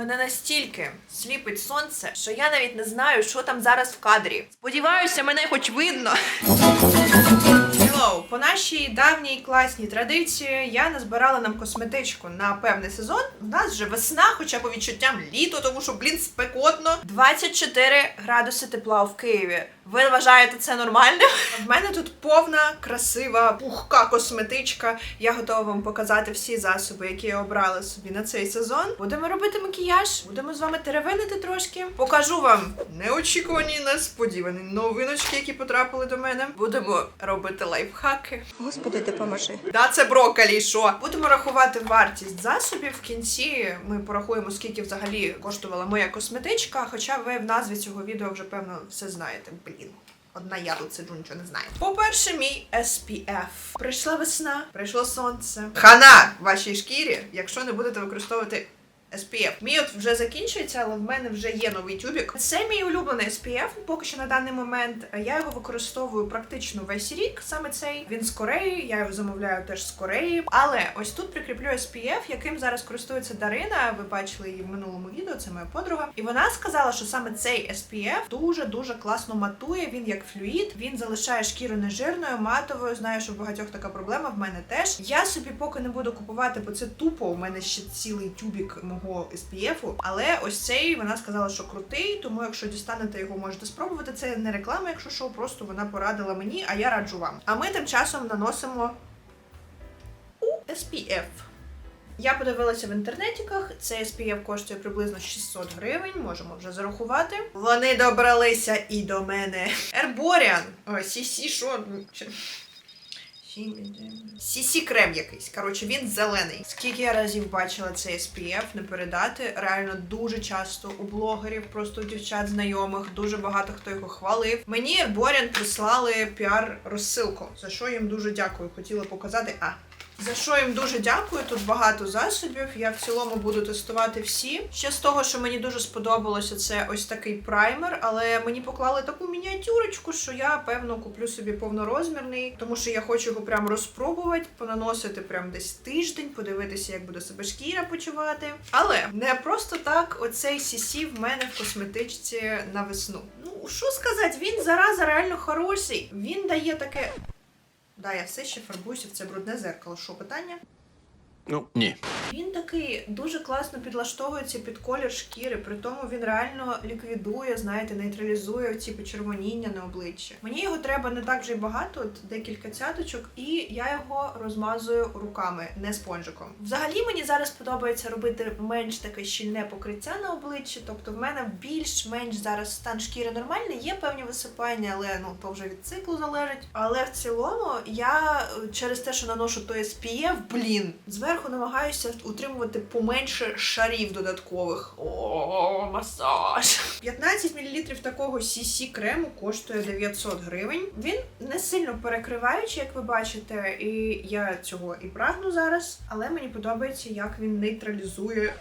Мене настільки сліпить сонце, що я навіть не знаю, що там зараз в кадрі. Сподіваюся, мене хоч видно. Hello! По нашій давній класній традиції я назбирала нам косметичку на певний сезон. У нас вже весна, хоча по відчуттям літо, тому що, блін, спекотно. 24 градуси тепла в Києві. Ви вважаєте це нормально? В мене тут повна, красива, пухка косметичка. Я готова вам показати всі засоби, які я обрала собі на цей сезон. Будемо робити макіяж, будемо з вами теревенити трошки. Покажу вам неочікувані, несподівані новиночки, які потрапили до мене. Будемо робити лайфхаки. Господи, допоможи. Да, це брокколі, що? Будемо рахувати вартість засобів. В кінці ми порахуємо, скільки взагалі коштувала моя косметичка. Хоча ви в назві цього відео вже певно все знаєте. Блін. Одна я тут сиджу, нічого не знаю. По-перше, мій SPF. Прийшла весна, прийшло сонце. Хана вашій шкірі, якщо не будете використовувати SPF. Мій от вже закінчується, але в мене вже є новий тюбік. Це мій улюблений SPF, поки що на даний момент. Я його використовую практично весь рік. Саме цей він з Кореї. Я його замовляю теж з Кореї. Але ось тут прикріплю SPF, яким зараз користується Дарина. Ви бачили її в минулому відео. Це моя подруга. І вона сказала, що саме цей SPF дуже дуже класно матує. Він як флюїд, він залишає шкіру нежирною, матовою. Знаю, що в багатьох така проблема. В мене теж. Я собі поки не буду купувати, бо це тупо. У мене ще цілий тюбік SPF, але ось цей вона сказала, що крутий, тому якщо дістанете його, можете спробувати. Це не реклама, якщо що, просто вона порадила мені, а я раджу вам. А ми тим часом наносимо у SPF. Я подивилася в інтернетіках. Цей SPF коштує приблизно 600 гривень, можемо вже зарахувати. Вони добралися і до мене. Ерборіан. Сісі, що? Сісі крем якийсь. Коротше, він зелений. Скільки я разів бачила цей SPF, не передати. Реально дуже часто у блогерів, просто у дівчат знайомих, дуже багато хто його хвалив. Мені Борян прислали піар-розсилку, за що їм дуже дякую. Хотіла показати. А. За що їм дуже дякую. Тут багато засобів. Я в цілому буду тестувати всі. Ще з того, що мені дуже сподобалося, це ось такий праймер, але мені поклали таку мініатюрочку, що я певно куплю собі повнорозмірний, тому що я хочу його прям розпробувати, понаносити прям десь тиждень, подивитися, як буде себе шкіра почувати. Але не просто так, оцей CC в мене в косметичці на весну. Ну що сказати, він зараза реально хороший. Він дає таке. Да, я все ще фарбуюся в це брудне зеркало. Що питання? Ну, ні. Він такий дуже класно підлаштовується під колір шкіри, при тому він реально ліквідує, знаєте, нейтралізує ці почервоніння на обличчі. Мені його треба не так вже й багато, от декілька цяточок, і я його розмазую руками, не спонжиком. Взагалі мені зараз подобається робити менш таке щільне покриття на обличчі, тобто в мене більш-менш зараз стан шкіри нормальний, є певні висипання, але ну то вже від циклу залежить. Але в цілому я е, через те, що наношу той SPF, блін, зверху намагаюся утримувати поменше шарів додаткових. О, масаж. 15 мл такого CC крему коштує 900 гривень. Він не сильно перекриваючий, як ви бачите, і я цього і прагну зараз. Але мені подобається, як він нейтралізує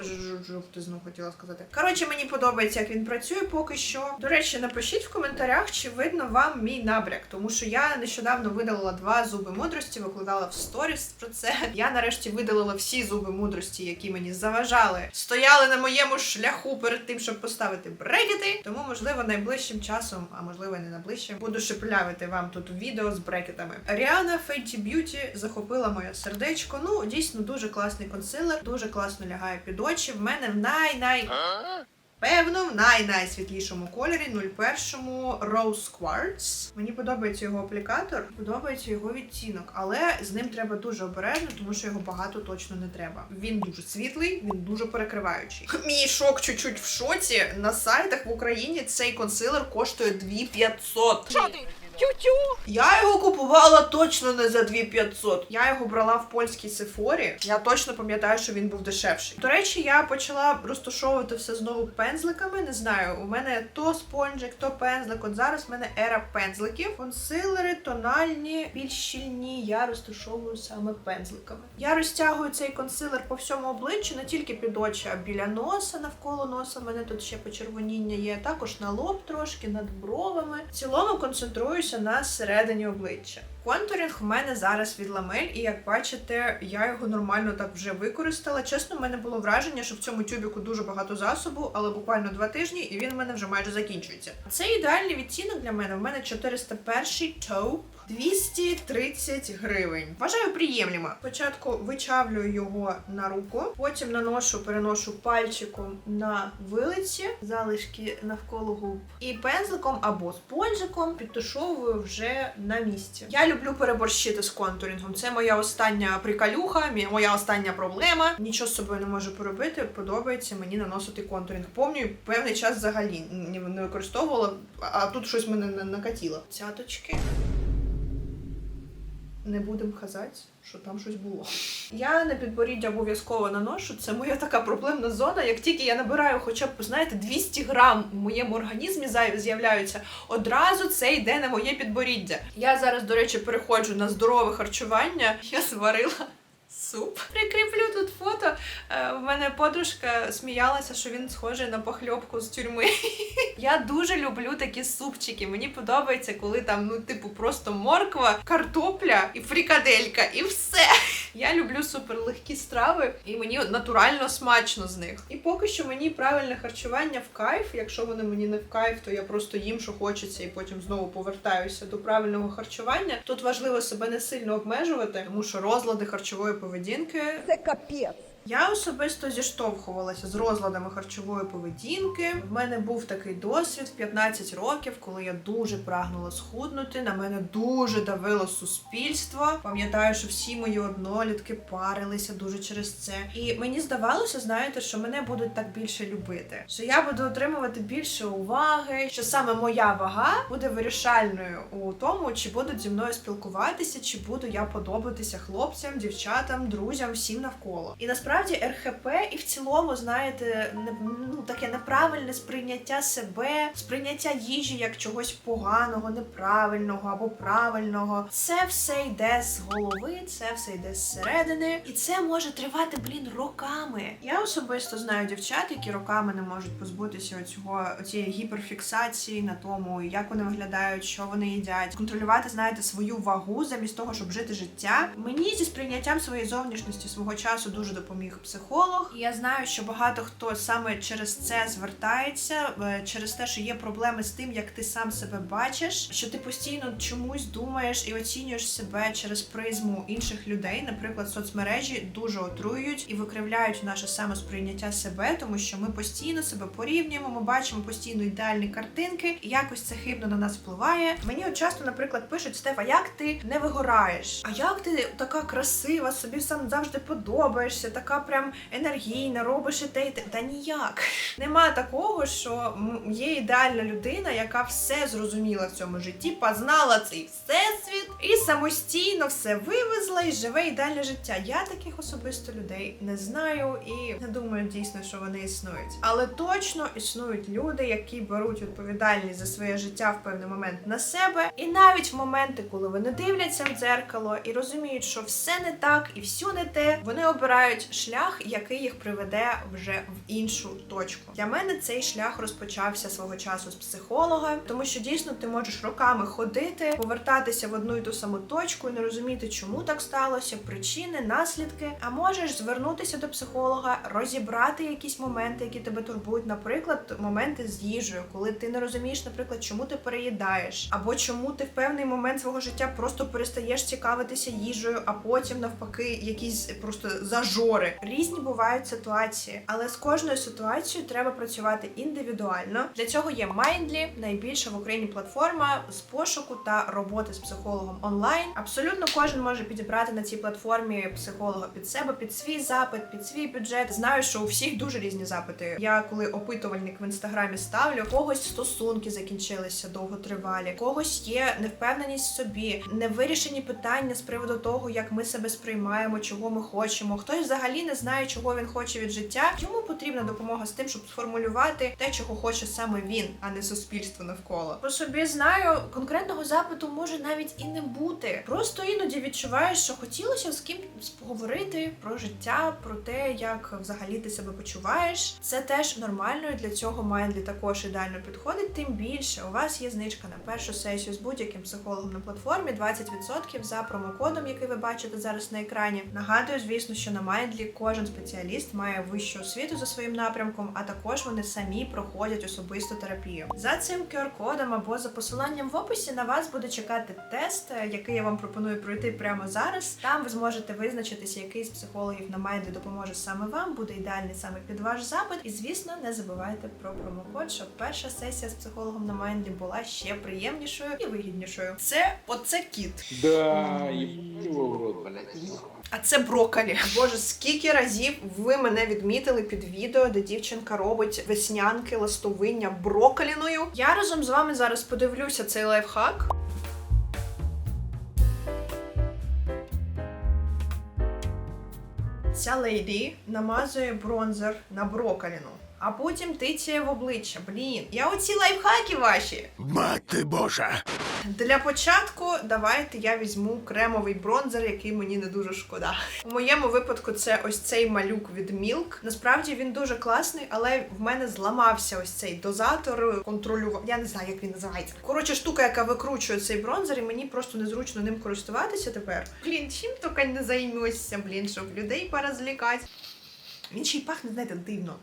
жовтизну, хотіла сказати. Коротше, мені подобається, як він працює поки що. До речі, напишіть в коментарях, чи видно вам мій набряк, тому що я нещодавно видалила два зуби мудрості, викладала в сторіс про це. Я нарешті видалила всі зуби мудрості, які мені заважали, стояли на моєму шляху перед тим, щоб поставити брекети. Тому, можливо, найближчим часом, а можливо, не найближчим, буду шиплявити вам тут відео з брекетами. Ріана Fenty Beauty захопила моє сердечко. Ну, дійсно дуже класний консилер, дуже класно лягає під очі. В мене най-най. Певно, в най-найсвітлішому кольорі 01-му Rose Quartz. Мені подобається його аплікатор, подобається його відтінок, але з ним треба дуже обережно, тому що його багато точно не треба. Він дуже світлий, він дуже перекриваючий. Мій шок чуть-чуть в шоці. На сайтах в Україні цей консилер коштує 2500. Що ти? Я його купувала точно не за 2500. Я його брала в польській сефорі. Я точно пам'ятаю, що він був дешевший. До речі, я почала розташовувати все знову пензликами. Не знаю, у мене то спонжик, то пензлик. От зараз в мене ера пензликів. Консилери, тональні, більш щільні. Я розташовую саме пензликами. Я розтягую цей консилер по всьому обличчю, не тільки під очі, а біля носа, навколо носа. У мене тут ще почервоніння є. Також на лоб трошки, над бровами. В цілому концентруюся зупиняюся на середині обличчя. Контурінг у мене зараз від ламель, і як бачите, я його нормально так вже використала. Чесно, в мене було враження, що в цьому тюбіку дуже багато засобу, але буквально два тижні, і він в мене вже майже закінчується. Це ідеальний відтінок для мене. У мене 401 тауп. 230 гривень. Вважаю приємлемо. Спочатку вичавлюю його на руку, потім наношу, переношу пальчиком на вилиці, залишки навколо губ, і пензликом або спонжиком підтушовую вже на місці. Я люблю переборщити з контурінгом. Це моя остання прикалюха, моя остання проблема. Нічого з собою не можу поробити. Подобається мені наносити контурінг. Помню, певний час взагалі не використовувала, а тут щось мене на- накатіло. Цяточки. Не будемо казати, що там щось було. Я на підборіддя обов'язково наношу. Це моя така проблемна зона. Як тільки я набираю хоча б, знаєте, 200 грам в моєму організмі з'являються, одразу це йде на моє підборіддя. Я зараз, до речі, переходжу на здорове харчування. Я зварила. Суп. Прикріплю тут фото. Е, В мене подружка сміялася, що він схожий на похльопку з тюрми. Я дуже люблю такі супчики. Мені подобається, коли там, ну, типу, просто морква, картопля і фрікаделька, і все. Я люблю суперлегкі страви, і мені натурально смачно з них. І поки що мені правильне харчування в кайф. Якщо воно мені не в кайф, то я просто їм, що хочеться, і потім знову повертаюся до правильного харчування. Тут важливо себе не сильно обмежувати, тому що розлади харчової поведінки Це капець. Я особисто зіштовхувалася з розладами харчової поведінки. В мене був такий досвід в 15 років, коли я дуже прагнула схуднути. На мене дуже давило суспільство. Пам'ятаю, що всі мої однолітки парилися дуже через це. І мені здавалося, знаєте, що мене будуть так більше любити, що я буду отримувати більше уваги, що саме моя вага буде вирішальною у тому, чи будуть зі мною спілкуватися, чи буду я подобатися хлопцям, дівчатам, друзям, всім навколо. І насправді РХП і в цілому, знаєте, не, ну таке неправильне сприйняття себе, сприйняття їжі як чогось поганого, неправильного або правильного. Це все йде з голови, це все йде зсередини, і це може тривати, блін, роками. Я особисто знаю дівчат, які роками не можуть позбутися оцього цієї гіперфіксації на тому, як вони виглядають, що вони їдять, контролювати, знаєте, свою вагу замість того, щоб жити життя. Мені зі сприйняттям своєї зовнішності свого часу дуже допоміг психолог. І я знаю, що багато хто саме через це звертається, е, через те, що є проблеми з тим, як ти сам себе бачиш, що ти постійно чомусь думаєш і оцінюєш себе через призму інших людей. Наприклад, соцмережі дуже отруюють і викривляють наше самосприйняття себе, тому що ми постійно себе порівнюємо, ми бачимо постійно ідеальні картинки, і якось це хибно на нас впливає. Мені от часто, наприклад, пишуть Стефа, як ти не вигораєш? А як ти така красива, собі сам завжди подобаєшся, така прям енергійна, робиш і те, і те. Та ніяк. Нема такого, що є ідеальна людина, яка все зрозуміла в цьому житті, познала цей всесвіт і самостійно все вивезла і живе ідеальне життя. Я таких особисто людей не знаю і не думаю дійсно, що вони існують. Але точно існують люди, які беруть відповідальність за своє життя в певний момент на себе, і навіть в моменти, коли вони дивляться в дзеркало і розуміють, що все не так і все не те, вони обирають шлях, який їх приведе вже в іншу точку. Для мене цей шлях розпочався свого часу з психолога, тому що дійсно ти можеш роками ходити, повертатися в одну і ту саму точку і не розуміти, чому так сталося, причини, наслідки. А можеш звернутися до психолога, розібрати якісь моменти, які тебе турбують, наприклад, моменти з їжею, коли ти не розумієш, наприклад, чому ти переїдаєш, або чому ти в певний момент свого життя просто перестаєш цікавитися їжею, а потім навпаки якісь просто зажори. Різні бувають ситуації, але з кожною ситуацією треба працювати індивідуально. Для цього є Mindly, найбільша в Україні платформа з пошуку та роботи з психологом онлайн. Абсолютно кожен може підібрати на цій платформі психолога під себе, під свій запит, під свій бюджет. Знаю, що у всіх дуже різні запити. Я коли опитувальник в інстаграмі ставлю, когось стосунки закінчилися довготривалі, когось є невпевненість в собі, невирішені питання з приводу того, як ми себе сприймаємо, чого ми хочемо. Хтось взагалі не знає, чого він хоче від життя. Йому потрібна допомога з тим, щоб сформулювати те, чого хоче саме він, а не суспільство навколо. По собі знаю, конкретного запиту може навіть і не бути. Просто іноді відчуваєш, що хотілося з ким поговорити про життя, про те, як взагалі ти себе почуваєш. Це теж нормально, і для цього Майндлі також ідеально підходить. Тим більше у вас є знижка на першу сесію з будь-яким психологом на платформі 20% за промокодом, який ви бачите зараз на екрані. Нагадую, звісно, що на Майндлі кожен спеціаліст має вищу освіту за своїм напрямком, а також вони самі проходять особисту терапію. За цим QR-кодом або за посиланням в описі на вас буде чекати тест, е, який я вам пропоную пройти прямо зараз. Там ви зможете визначитися, який з психологів на Майндлі допоможе саме вам, буде ідеальний саме під ваш запит. І звісно, не забувайте про промокод, щоб перша сесія з психологом на Майндлі була ще приємнішою і вигіднішою. Це оце кіт. Да. А це брокколі. Боже, скільки разів ви мене відмітили під відео, де дівчинка робить веснянки, ластовиння брокколіною. Я разом з вами зараз подивлюся цей лайфхак. Ця лейді намазує бронзер на брокколіну, а потім тицяє в обличчя. Блін, я оці лайфхаки ваші. Мати Божа! Для початку давайте я візьму кремовий бронзер, який мені не дуже шкода. У моєму випадку це ось цей малюк від Milk. Насправді він дуже класний, але в мене зламався ось цей дозатор контролював. Я не знаю, як він називається. Коротше, штука, яка викручує цей бронзер, і мені просто незручно ним користуватися тепер. Блін, чим тільки не займуся, блін, щоб людей порозлікати. Він ще й пахне, знаєте, дивно.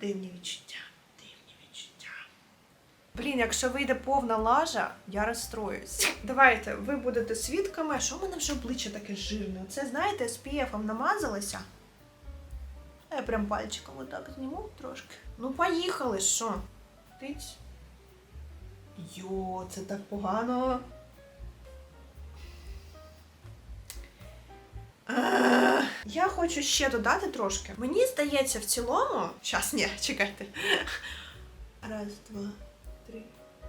Дивні відчуття. Дивні відчуття. Блін, якщо вийде повна лажа, я розстроюсь. Давайте, ви будете свідками. Що в мене вже обличчя таке жирне? Це, знаєте, з пієфом намазалася. А Я прям пальчиком отак зніму трошки. Ну, поїхали, що? Тиць. Йо, це так погано. Я хочу ще додати трошки. Мені здається, в цілому. Щас, ні, чекайте. Раз, два, три.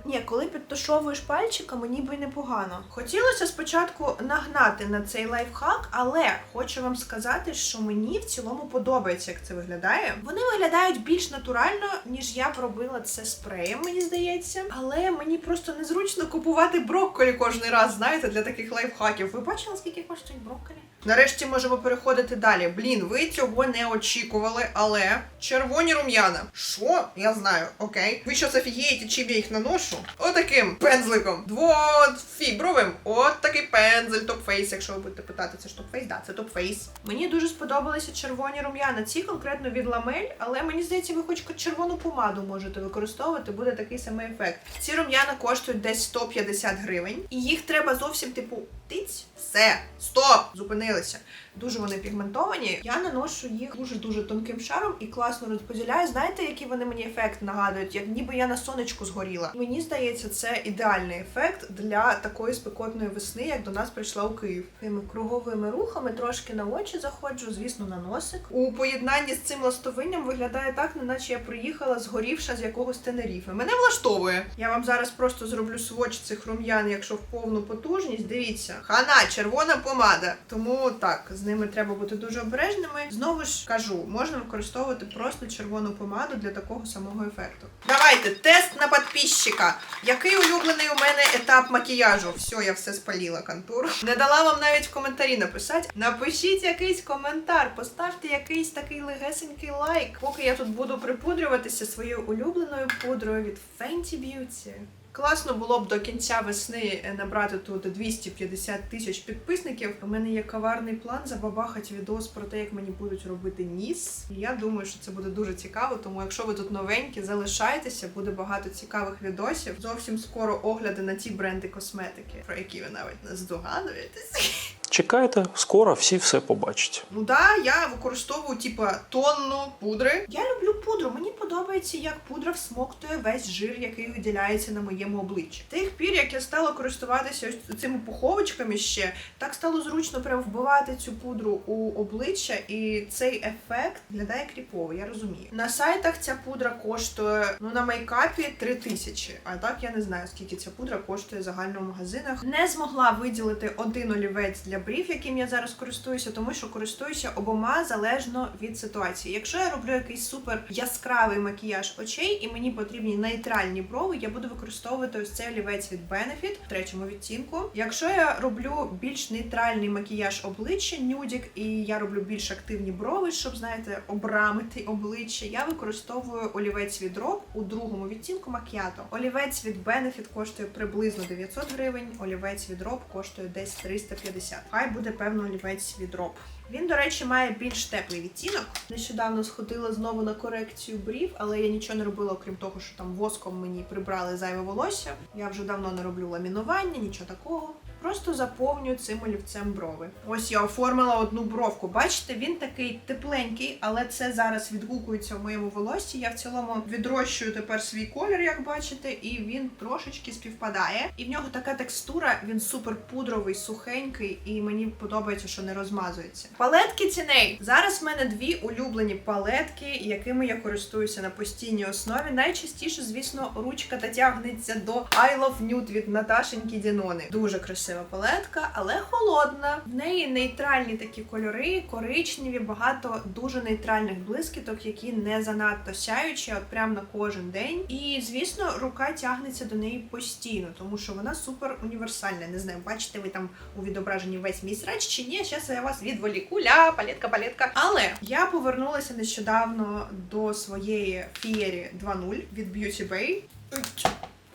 Ні, коли підтушовуєш пальчиками, ніби й непогано. Хотілося спочатку нагнати на цей лайфхак, але хочу вам сказати, що мені в цілому подобається, як це виглядає. Вони виглядають більш натурально, ніж я б робила це спреєм, мені здається. Але мені просто незручно купувати брокколі кожен раз, знаєте, для таких лайфхаків. Ви бачили, скільки коштують брокколі? Нарешті можемо переходити далі. Блін, ви цього не очікували, але червоні рум'яна. Що? Я знаю, окей. Ви що офігієте, чим я їх наношу? Отаким пензликом. Двофібровим. От такий пензель, топ-фейс, якщо ви будете питати, це ж топ-фейс? Да, це топ-фейс. Мені дуже сподобалися червоні рум'яна. Ці конкретно від ламель, але мені здається, ви хоч червону помаду можете використовувати, буде такий самий ефект. Ці рум'яна коштують десь 150 гривень, і їх треба зовсім типу тиць. Все, стоп! Зупинилися. Дуже вони пігментовані. Я наношу їх дуже дуже тонким шаром і класно розподіляю. Знаєте, який вони мені ефект нагадують? Як ніби я на сонечку згоріла. Мені здається, це ідеальний ефект для такої спекотної весни, як до нас прийшла у Київ. Такими круговими рухами трошки на очі заходжу, звісно, на носик. У поєднанні з цим ластовинням виглядає так, неначе я приїхала згорівша з якогось Тенеріфи. Мене влаштовує. Я вам зараз просто зроблю своч цих рум'ян, якщо в повну потужність. Дивіться, хана, червона помада. Тому так, з ними треба бути дуже обережними. Знову ж кажу, можна використовувати просто червону помаду для такого самого ефекту. Давайте тест на підписчика. Який улюблений у мене етап макіяжу? Все, я все спаліла контур. Не дала вам навіть в коментарі написати. Напишіть якийсь коментар, поставте якийсь такий легесенький лайк. Поки я тут буду припудрюватися своєю улюбленою пудрою від Fenty Beauty. Класно було б до кінця весни е, набрати тут 250 тисяч підписників. У мене є каварний план забабахати відос про те, як мені будуть робити ніс. І я думаю, що це буде дуже цікаво. Тому, якщо ви тут новенькі, залишайтеся, буде багато цікавих відосів. Зовсім скоро огляди на ті бренди косметики, про які ви навіть не здогадуєтесь. Чекайте, скоро всі все побачать. Ну да, я використовую типа тонну пудри. Я люблю пудру. Мені подобається, як пудра всмоктує весь жир, який виділяється на моєму обличчі. Тих пір, як я стала користуватися ось цими пуховичками ще, так стало зручно прям вбивати цю пудру у обличчя, і цей ефект виглядає кріпово, я розумію. На сайтах ця пудра коштує ну на мейкапі 3 тисячі. А так я не знаю, скільки ця пудра коштує загально в магазинах. Не змогла виділити один олівець для брів, яким я зараз користуюся, тому що користуюся обома залежно від ситуації. Якщо я роблю якийсь супер яскравий макіяж очей, і мені потрібні нейтральні брови, я буду використовувати ось цей олівець від Benefit в третьому відтінку. Якщо я роблю більш нейтральний макіяж обличчя, нюдік, і я роблю більш активні брови, щоб знаєте, обрамити обличчя, я використовую олівець від Rock у другому відтінку макіато. Олівець від Benefit коштує приблизно 900 гривень, олівець від Rob коштує десь 350. Хай буде певно олівець від Rob. Він, до речі, має більш теплий відтінок. Нещодавно сходила знову на корекцію брів, але я нічого не робила, окрім того, що там воском мені прибрали зайве волосся. Я вже давно не роблю ламінування, нічого такого. Просто заповнюю цим олівцем брови. Ось я оформила одну бровку. Бачите, він такий тепленький, але це зараз відгукується в моєму волоссі. Я в цілому відрощую тепер свій колір, як бачите, і він трошечки співпадає. І в нього така текстура, він супер пудровий, сухенький, і мені подобається, що не розмазується. Палетки ціней. Зараз в мене дві улюблені палетки, якими я користуюся на постійній основі. Найчастіше, звісно, ручка дотягнеться до I Love Nude від Наташеньки Дінони. Дуже красива палетка, але холодна. В неї нейтральні такі кольори, коричневі, багато дуже нейтральних блискіток, які не занадто сяючі, от прям на кожен день. І звісно, рука тягнеться до неї постійно, тому що вона супер універсальна. Не знаю, бачите ви там у відображенні весь мій срач чи ні? Зараз я вас відволіку. Ля, палетка, палетка. Але я повернулася нещодавно до своєї фієрі 2.0 від Beauty Bay.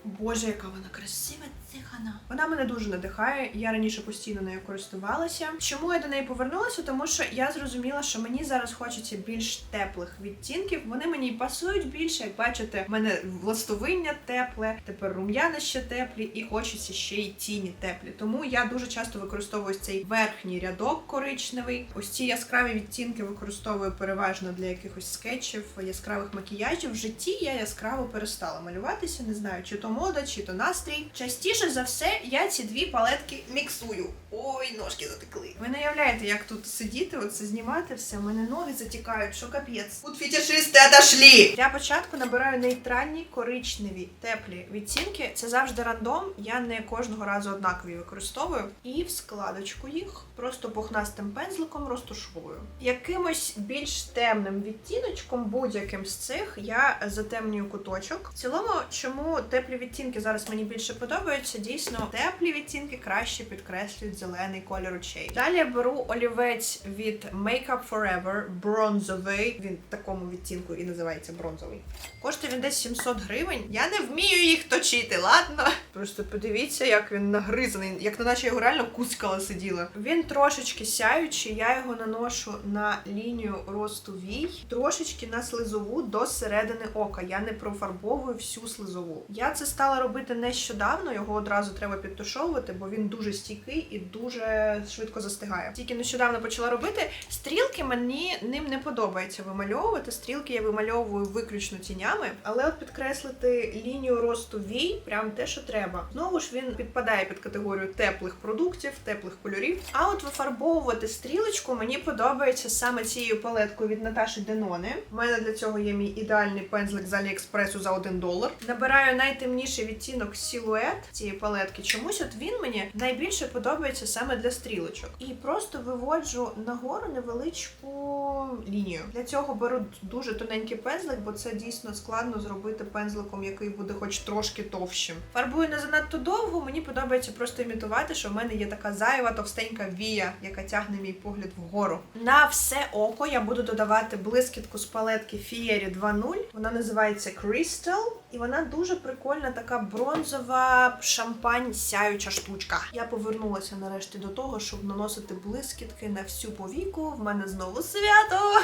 Боже, яка вона красива, цихана. Вона мене дуже надихає. Я раніше постійно нею користувалася. Чому я до неї повернулася? Тому що я зрозуміла, що мені зараз хочеться більш теплих відтінків. Вони мені пасують більше. Як бачите, в мене властовиння тепле, тепер рум'яна ще теплі, і хочеться ще й тіні теплі. Тому я дуже часто використовую цей верхній рядок коричневий. Ось ці яскраві відтінки використовую переважно для якихось скетчів, яскравих макіяжів. В житті я яскраво перестала малюватися. Не знаю, чи то мода, чи то настрій. Частіше за все я ці дві палетки міксую. Ой, ножки затекли. Ви не уявляєте, як тут сидіти, оце знімати все. У мене ноги затікають, що капець. Тут фетишисти отошли. Для початку набираю нейтральні, коричневі, теплі відтінки. Це завжди рандом. Я не кожного разу однакові використовую. І в складочку їх просто пухнастим пензликом розтушовую. Якимось більш темним відтіночком, будь-яким з цих, я затемнюю куточок. В цілому, чому теплі відтінки зараз мені більше подобаються, дійсно теплі відтінки краще підкреслюють зелений колір очей. Далі я беру олівець від Makeup Forever бронзовий. Він в такому відтінку і називається бронзовий. Коштує він десь 700 гривень. Я не вмію їх точити, ладно. Просто подивіться, як він нагризаний, як на наче його реально кускала сиділа. Він трошечки сяючий, я його наношу на лінію росту вій, трошечки на слизову до середини ока. Я не профарбовую всю слизову. Я це стала робити нещодавно, його одразу треба підтушовувати, бо він дуже стійкий і дуже швидко застигає. Тільки нещодавно почала робити. Стрілки мені ним не подобається вимальовувати. Стрілки я вимальовую виключно тінями, але от підкреслити лінію росту вій прям те, що треба. Знову ж він підпадає під категорію теплих продуктів, теплих кольорів. А от вифарбовувати стрілочку мені подобається саме цією палеткою від Наташі Денони. У мене для цього є мій ідеальний пензлик з Аліекспресу за 1 долар. Набираю найтемніший відтінок силует цієї палетки. Чомусь от він мені найбільше подобається саме для стрілочок. І просто виводжу нагору невеличку лінію. Для цього беру дуже тоненький пензлик, бо це дійсно складно зробити пензликом, який буде хоч трошки товщим. Фарбую не занадто довго. Мені подобається просто імітувати, що в мене є така зайва товстенька вія, яка тягне мій погляд вгору. На все око я буду додавати блискітку з палетки Fieri 2.0. Вона називається Crystal. І вона дуже прикольна, така бронзова шампань сяюча штучка. Я повернулася нарешті до того, щоб наносити блискітки на всю повіку. В мене знову свято.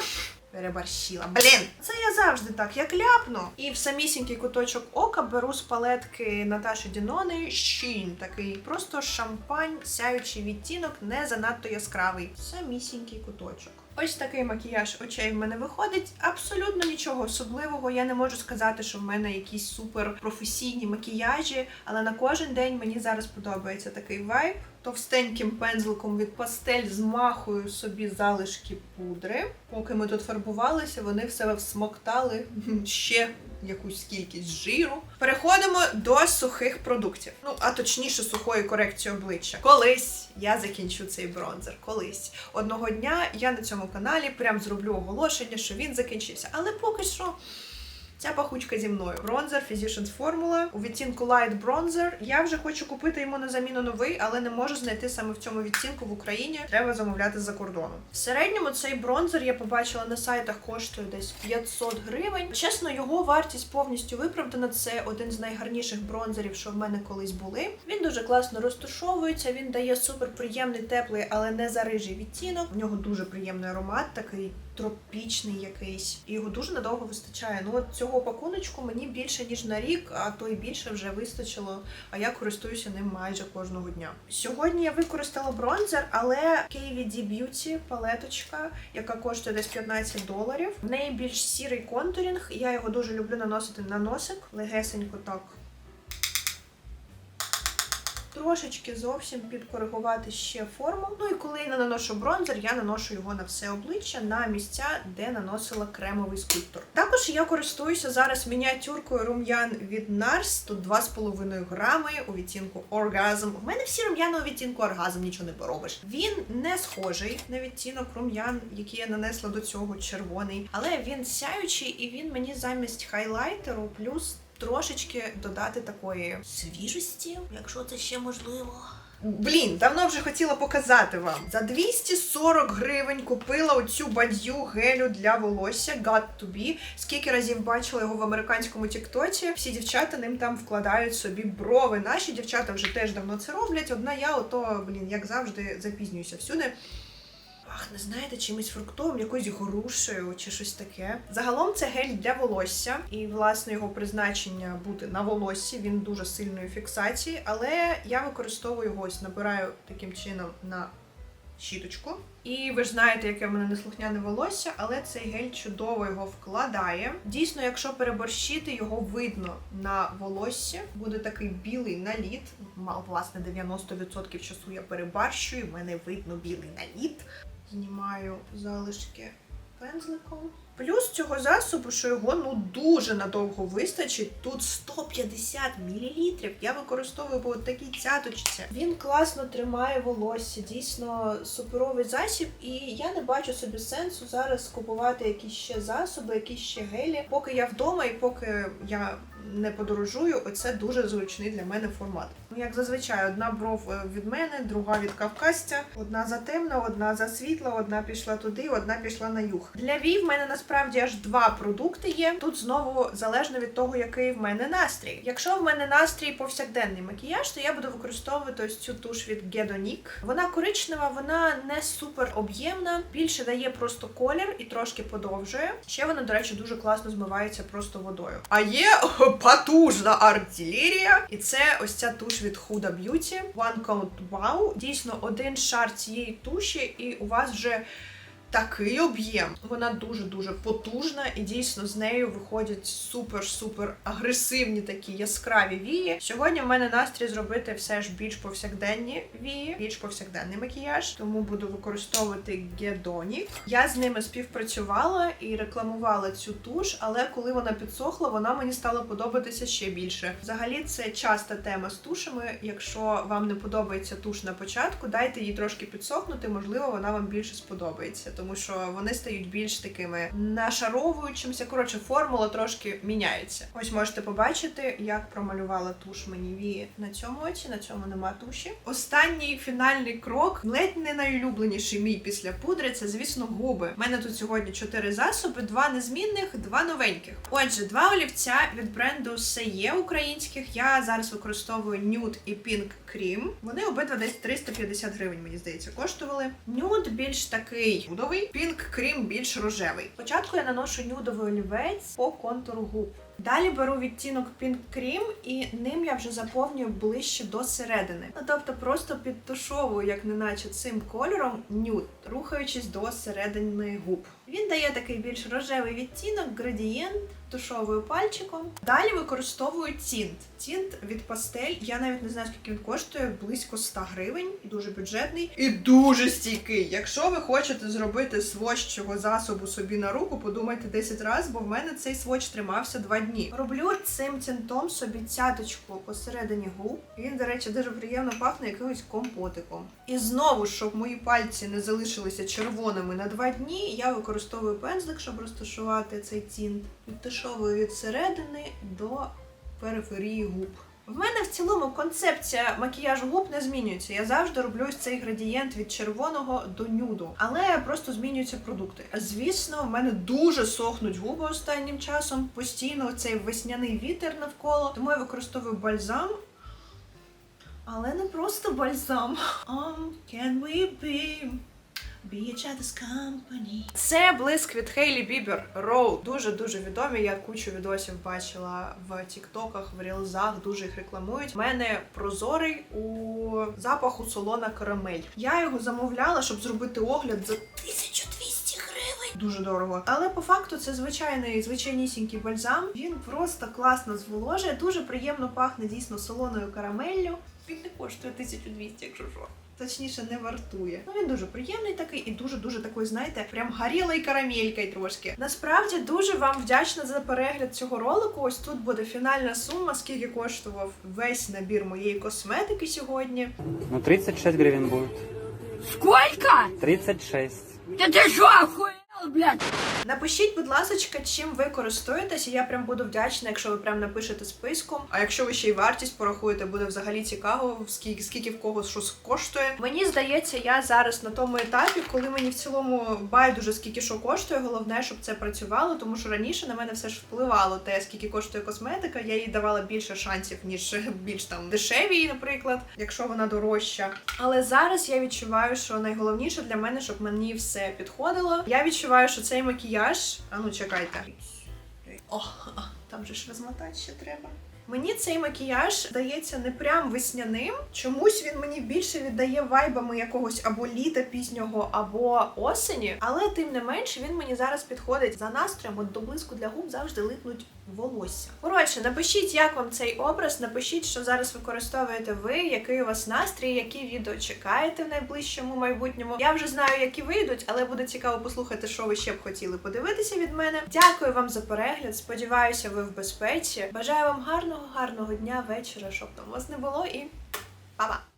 Переборщила. Блін, це я завжди так, як ляпну. І в самісінький куточок ока беру з палетки Наташі Дінони щінь. Такий просто шампань, сяючий відтінок, не занадто яскравий. Самісінький куточок. Ось такий макіяж очей в мене виходить. Абсолютно нічого особливого. Я не можу сказати, що в мене якісь супер професійні макіяжі, але на кожен день мені зараз подобається такий вайб. Товстеньким пензликом від пастель змахую собі залишки пудри. Поки ми тут фарбувалися, вони в себе всмоктали ще якусь кількість жиру. Переходимо до сухих продуктів. Ну, а точніше, сухої корекції обличчя. Колись я закінчу цей бронзер. Колись одного дня я на цьому каналі прям зроблю оголошення, що він закінчився. Але поки що. Ця пахучка зі мною. Бронзер Physicians Formula у відтінку Light Bronzer. Я вже хочу купити йому на заміну новий, але не можу знайти саме в цьому відтінку в Україні. Треба замовляти з-за кордону. В середньому цей бронзер я побачила на сайтах коштує десь 500 гривень. Чесно, його вартість повністю виправдана. Це один з найгарніших бронзерів, що в мене колись були. Він дуже класно розташовується. Він дає супер приємний, теплий, але не зарижий відтінок. У нього дуже приємний аромат, такий тропічний якийсь, і його дуже надовго вистачає. Ну от цього пакуночку мені більше ніж на рік, а то й більше вже вистачило. А я користуюся ним майже кожного дня. Сьогодні я використала бронзер, але KVD Beauty палеточка, яка коштує десь 15 доларів. В неї більш сірий контурінг. Я його дуже люблю наносити на носик, легесенько так. Трошечки зовсім підкоригувати ще форму. Ну і коли я наношу бронзер, я наношу його на все обличчя на місця, де наносила кремовий скульптор. Також я користуюся зараз мініатюркою рум'ян від NARS, тут 2,5 грами у відтінку Orgasm. У мене всі рум'яни у відтінку Orgasm, нічого не поробиш. Він не схожий на відтінок рум'ян, який я нанесла до цього червоний, але він сяючий і він мені замість хайлайтеру плюс трошечки додати такої свіжості, якщо це ще можливо. Блін, давно вже хотіла показати вам. За 240 гривень купила оцю бадью гелю для волосся Got to Be. Скільки разів бачила його в американському тіктоці. Всі дівчата ним там вкладають собі брови. Наші дівчата вже теж давно це роблять. Одна я, ото, блін, як завжди, запізнююся всюди. Пахне, знаєте, чимось фруктовим, якоюсь грушею чи щось таке. Загалом це гель для волосся, і власне його призначення бути на волоссі. Він дуже сильної фіксації, але я використовую його ось набираю таким чином на щіточку. І ви ж знаєте, яке в мене неслухняне волосся, але цей гель чудово його вкладає. Дійсно, якщо переборщити, його видно на волоссі. Буде такий білий наліт. Власне, 90% часу я перебарщую, в мене видно білий наліт. Знімаю залишки пензликом. Плюс цього засобу, що його ну дуже надовго вистачить. Тут 150 мл. Я використовую по такій цяточці. Він класно тримає волосся, дійсно суперовий засіб. І я не бачу собі сенсу зараз купувати якісь ще засоби, якісь ще гелі. Поки я вдома і поки я не подорожую, оце дуже зручний для мене формат. Як зазвичай, одна бров е, від мене, друга від кавказця, одна затемна, одна засвітла, одна пішла туди, одна пішла на юг. Для вій в мене насправді аж два продукти є. Тут знову залежно від того, який в мене настрій. Якщо в мене настрій повсякденний макіяж, то я буду використовувати ось цю туш від Gedonic. Вона коричнева, вона не супер об'ємна, більше дає просто колір і трошки подовжує. Ще вона, до речі, дуже класно змивається просто водою. А є потужна артилерія, і це ось ця туш від Huda Beauty One Coat Wow. Дійсно, один шар цієї туші, і у вас вже такий об'єм. Вона дуже-дуже потужна, і дійсно з нею виходять супер-супер агресивні такі яскраві вії. Сьогодні в мене настрій зробити все ж більш повсякденні вії, більш повсякденний макіяж, тому буду використовувати Гедонік. Я з ними співпрацювала і рекламувала цю туш, але коли вона підсохла, вона мені стала подобатися ще більше. Взагалі, це часта тема з тушами. Якщо вам не подобається туш на початку, дайте їй трошки підсохнути, можливо, вона вам більше сподобається тому що вони стають більш такими нашаровуючимся. Коротше, формула трошки міняється. Ось можете побачити, як промалювала туш мені вії на цьому оці, на цьому нема туші. Останній фінальний крок, ледь не найулюбленіший мій після пудри, це, звісно, губи. У мене тут сьогодні чотири засоби, два незмінних, два новеньких. Отже, два олівця від бренду Сеє українських. Я зараз використовую Nude і Pink Cream. Вони обидва десь 350 гривень, мені здається, коштували. Nude більш такий нюдовий, Pink Cream більш рожевий. Спочатку я наношу нюдовий олівець по контуру губ. Далі беру відтінок Pink Cream і ним я вже заповнюю ближче до середини. Ну тобто просто підтушовую, як неначе цим кольором нюд, рухаючись до середини губ. Він дає такий більш рожевий відтінок, градієнт. Тушовую пальчиком. Далі використовую тінт. Тінт від пастель. Я навіть не знаю, скільки він коштує, близько 100 гривень. Дуже бюджетний і дуже стійкий. Якщо ви хочете зробити сводч цього засобу собі на руку, подумайте 10 разів, бо в мене цей сводч тримався 2 дні. Роблю цим тінтом собі цяточку посередині губ. Він, до речі, дуже приємно пахне якимось компотиком. І знову, щоб мої пальці не залишилися червоними на 2 дні, я використовую пензлик, щоб розташувати цей тінт. Підташовую від середини до периферії губ. В мене в цілому концепція макіяжу губ не змінюється. Я завжди роблю ось цей градієнт від червоного до нюду, але просто змінюються продукти. Звісно, в мене дуже сохнуть губи останнім часом. Постійно цей весняний вітер навколо, тому я використовую бальзам. Але не просто бальзам. Um, can we be Be each other's company. Це блиск від Хейлі Бібер Роу. Дуже дуже відомі. Я кучу відосів бачила в тіктоках, в рілзах, дуже їх рекламують. У мене прозорий у запаху солона карамель. Я його замовляла, щоб зробити огляд за 1200 гривень. Дуже дорого. Але по факту це звичайний звичайнісінький бальзам. Він просто класно зволожує, дуже приємно пахне дійсно солоною карамеллю. Він не коштує 1200, якщо що. Точніше, не вартує. Ну він дуже приємний такий і дуже дуже такий, знаєте, прям горілий карамелькою трошки. Насправді дуже вам вдячна за перегляд цього ролику. Ось тут буде фінальна сума, скільки коштував весь набір моєї косметики сьогодні. Ну, 36 гривень буде. Сколько? 36. Да ты что, охуел, Напишіть, будь ласка, чим ви користуєтеся. Я прям буду вдячна, якщо ви прям напишете списком. А якщо ви ще й вартість порахуєте, буде взагалі цікаво, скільки, скільки в кого що коштує. Мені здається, я зараз на тому етапі, коли мені в цілому байдуже скільки що коштує. Головне, щоб це працювало, тому що раніше на мене все ж впливало те, скільки коштує косметика. Я їй давала більше шансів, ніж більш там дешевій, наприклад, якщо вона дорожча. Але зараз я відчуваю, що найголовніше для мене, щоб мені все підходило. Я відчуваю, що цей макіяж. А ну чекайте. О, там же ж розмотати ще треба. Мені цей макіяж здається не прям весняним. Чомусь він мені більше віддає вайбами якогось або літа пізнього, або осені. Але тим не менш він мені зараз підходить за настроєм. От до блиску для губ завжди липнуть волосся. Коротше, напишіть, як вам цей образ. Напишіть, що зараз використовуєте ви, який у вас настрій, які відео чекаєте в найближчому майбутньому. Я вже знаю, які вийдуть, але буде цікаво послухати, що ви ще б хотіли подивитися від мене. Дякую вам за перегляд. Сподіваюся, ви в безпеці. Бажаю вам гарного, гарного дня, вечора, щоб там вас не було, і па-па!